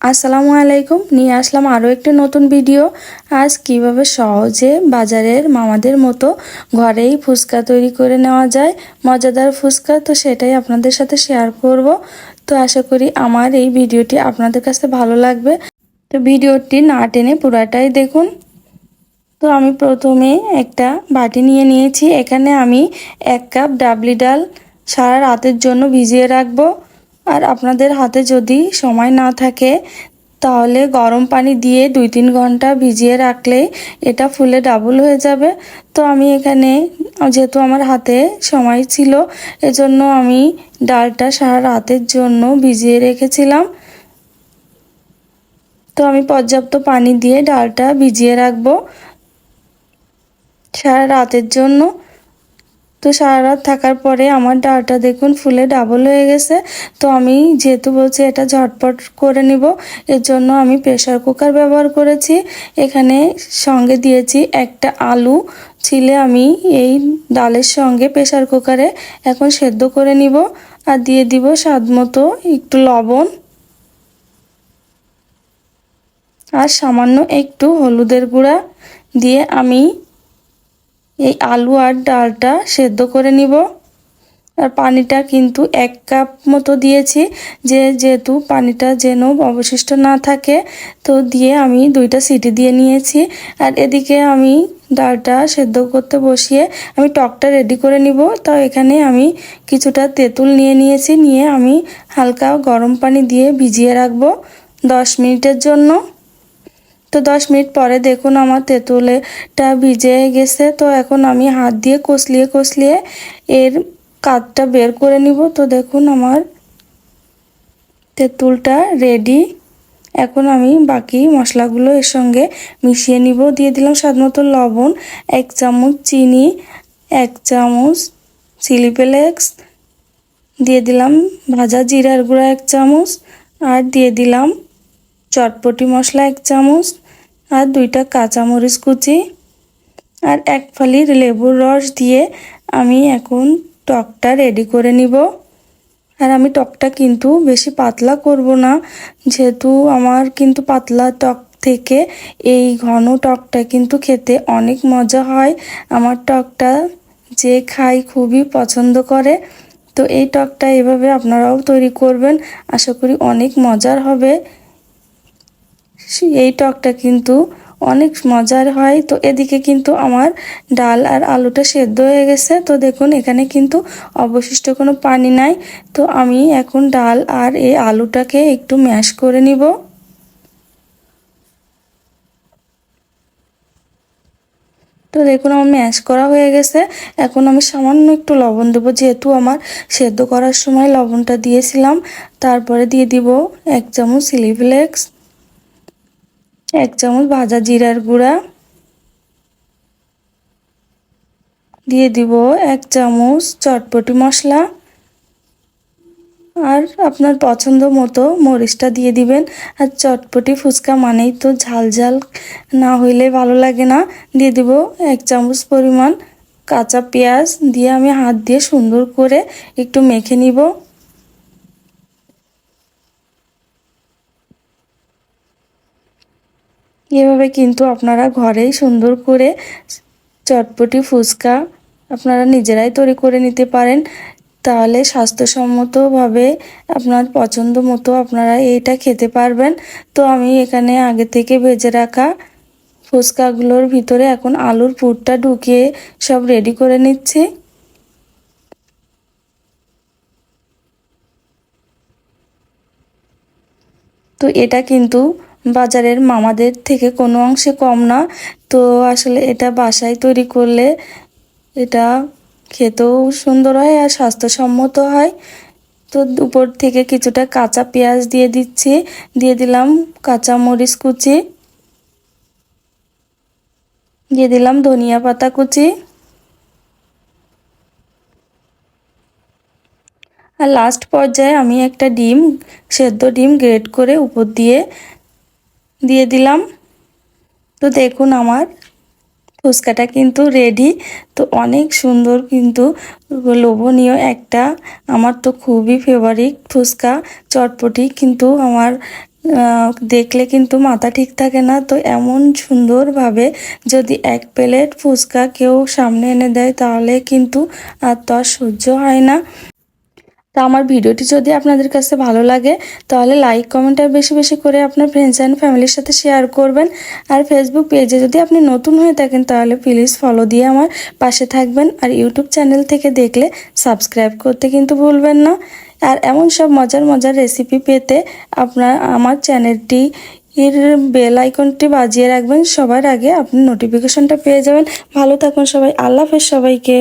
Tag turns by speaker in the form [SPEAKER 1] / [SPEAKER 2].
[SPEAKER 1] আসসালামু আলাইকুম। নিয়ে আসলাম আরও একটি নতুন ভিডিও। আজ কীভাবে সহজে বাজারের মামাদের মতো ঘরেই ফুচকা তৈরি করে নেওয়া যায়, মজাদার ফুচকা, তো সেটাই আপনাদের সাথে শেয়ার করব। তো আশা করি আমার এই ভিডিওটি আপনাদের কাছে ভালো লাগবে। তো ভিডিওটি না টেনে পুরাটাই দেখুন। তো আমি প্রথমে একটা বাটি নিয়ে নিয়েছি। এখানে আমি এক কাপ ডাবলি ডাল সারা রাতের জন্য ভিজিয়ে রাখব। আর আপনাদের হাতে যদি সময় না থাকে, তাহলে গরম পানি দিয়ে দুই তিন ঘণ্টা ভিজিয়ে রাখলে এটা ফুলে ডাবল হয়ে যাবে। তো আমি এখানে, যেহেতু আমার হাতে সময় ছিল, এজন্য আমি ডালটা সারা রাতের জন্য ভিজিয়ে রেখেছিলাম। তো আমি পর্যাপ্ত পানি দিয়ে ডালটা ভিজিয়ে রাখব সারা রাতের জন্য। তো সারা রাত থাকার পরে আমার ডালটা দেখুন ফুলে ডাবল হয়ে গেছে। তো আমি যেহেতু বলছি এটা ঝটপট করে নিব, এর জন্য আমি প্রেশার কুকার ব্যবহার করেছি। এখানে সঙ্গে দিয়েছি একটা আলু, ছিলে আমি এই ডালের সঙ্গে প্রেশার কুকারে এখন সেদ্ধ করে নিব। আর দিয়ে দিব স্বাদ মতো একটু লবণ। আর সামান্য একটু হলুদের গুঁড়া। দিয়ে আমি এই আলু আর ডালটা সেদ্ধ করে নিব। আর পানিটা কিন্তু এক কাপ মতো দিয়েছি, যে যেহেতু পানিটা যেন অবশিষ্ট না থাকে, তো দিয়ে আমি দুইটা সিটি দিয়ে নিয়েছি। আর এদিকে আমি ডালটা সেদ্ধ করতে বসিয়ে আমি টকটা রেডি করে নিব। তো এখানে আমি কিছুটা তেঁতুল নিয়ে নিয়েছি, নিয়ে আমি হালকা গরম পানি দিয়ে ভিজিয়ে রাখব দশ মিনিটের জন্য। তো দশ মিনিট পরে দেখুন আমার তেঁতুলেটা ভিজে গেছে। তো এখন আমি হাত দিয়ে কষলিয়ে কষলিয়ে এর কাঠটা বের করে নিব। তো দেখুন আমার তেঁতুলটা রেডি এখন আমি বাকি মশলাগুলো এর সঙ্গে মিশিয়ে নিব। দিয়ে দিলাম স্বাদ মতো লবণ, এক চামচ চিনি, এক চামচ চিলি ফ্লেক্স, দিয়ে দিলাম ভাজা জিরার গুঁড়া এক চামচ, আর দিয়ে দিলাম চটপটি মশলা এক চামচ। আর দুইটা কাঁচামরিচ কুচি আর এক ফালি লেবুর রস দিয়ে আমি এখন টকটা রেডি করে নিব। আর আমি টকটা কিন্তু বেশি পাতলা করব না, যেহেতু আমার কিন্তু পাতলা টক থেকে এই ঘন টকটা কিন্তু খেতে অনেক মজা হয়। আমার টকটা যে খাই খুবই পছন্দ করে। তো এই টকটা এভাবে আপনারাও তৈরি করবেন, আশা করি অনেক মজার হবে। এই টকটা কিন্তু অনেক মজার হয়। তো এদিকে কিন্তু আমার ডাল আর আলুটা সেদ্ধ হয়ে গেছে। তো দেখুন, এখানে কিন্তু অবশিষ্ট কোনো পানি নাই। তো আমি এখন ডাল আর এই আলুটাকে একটু ম্যাশ করে নিব। তো দেখুন, আমার ম্যাশ করা হয়ে গেছে। এখন আমি সামান্য একটু লবণ দেবো। যেহেতু আমার সেদ্ধ করার সময় লবণটা দিয়েছিলাম, তারপরে দিয়ে দিব এক চামচ চিলি ফ্লেক্স এক চামচ ভাজা জিরার গুঁড়া। দিয়ে দিব এক চামচ চটপটি মশলা। আর আপনার পছন্দ মতো মরিচটা দিয়ে দিবেন। আর চটপটি ফুচকা মানেই তো ঝাল ঝাল। না হইলে ভালো লাগে না। দিয়ে দিব এক চামচ পরিমাণ কাঁচা পেঁয়াজ। দিয়ে আমি হাত দিয়ে সুন্দর করে একটু মেখে নিব। এভাবে কিন্তু আপনারা ঘরেই সুন্দর করে চটপটি ফুচকা আপনারা নিজেরাই তৈরি করে নিতে পারেন। তাহলে স্বাস্থ্যসম্মতভাবে আপনার পছন্দ মতো আপনারা এইটা খেতে পারবেন। তো আমি এখানে আগে থেকে ভেজে রাখা ফুচকাগুলোর ভিতরে এখন আলুর পুরটা ঢুকিয়ে সব রেডি করে নিচ্ছি। তো এটা কিন্তু বাজারের মামাদের থেকে কোনো অংশে কম না। তো আসলে এটা বাসায় তৈরি করলে এটা খেতেও সুন্দর হয় আর স্বাস্থ্যসম্মত হয়। তো উপর থেকে কিছুটা কাঁচা পেঁয়াজ দিয়ে দিচ্ছি, দিয়ে দিলাম কাঁচা মরিচ কুচি, দিয়ে দিলাম ধনিয়া পাতা কুচি। আর লাস্ট পর্যায়ে আমি একটা ডিম, সেদ্ধ ডিম গ্রেট করে উপর দিয়ে দিয়ে দিলাম। তো দেখুন আমার ফুচকাটা কিন্তু রেডি তো অনেক সুন্দর কিন্তু লোভনীয় একটা, আমার তো খুবই ফেভারিট ফুচকা। চটপটি কিন্তু আমার দেখলে কিন্তু মাথা ঠিক থাকে না। তো এমন সুন্দরভাবে যদি এক প্লেট ফুচকা কেউ সামনে এনে দেয়, তাহলে কিন্তু আর তো আর সহ্য হয় না। তো আমার ভিডিওটি যদি আপনাদের কাছে ভালো লাগে, তাহলে লাইক কমেন্ট আর বেশি বেশি করে আপনার ফ্রেন্ডস অ্যান্ড ফ্যামিলির সাথে শেয়ার করবেন। আর ফেসবুক পেজে যদি আপনি নতুন হয়ে থাকেন, তাহলে প্লিজ ফলো দিয়ে আমার পাশে থাকবেন। আর ইউটিউব চ্যানেল থেকে দেখলে সাবস্ক্রাইব করতে কিন্তু ভুলবেন না। আর এমন সব মজার মজার রেসিপি পেতে আপনার, আমার চ্যানেলটি এর বেল আইকনটি বাজিয়ে রাখবেন। সবার আগে আপনি নোটিফিকেশনটা পেয়ে যাবেন। ভালো থাকুন সবাই। আল্লাহ হাফেজ সবাইকে।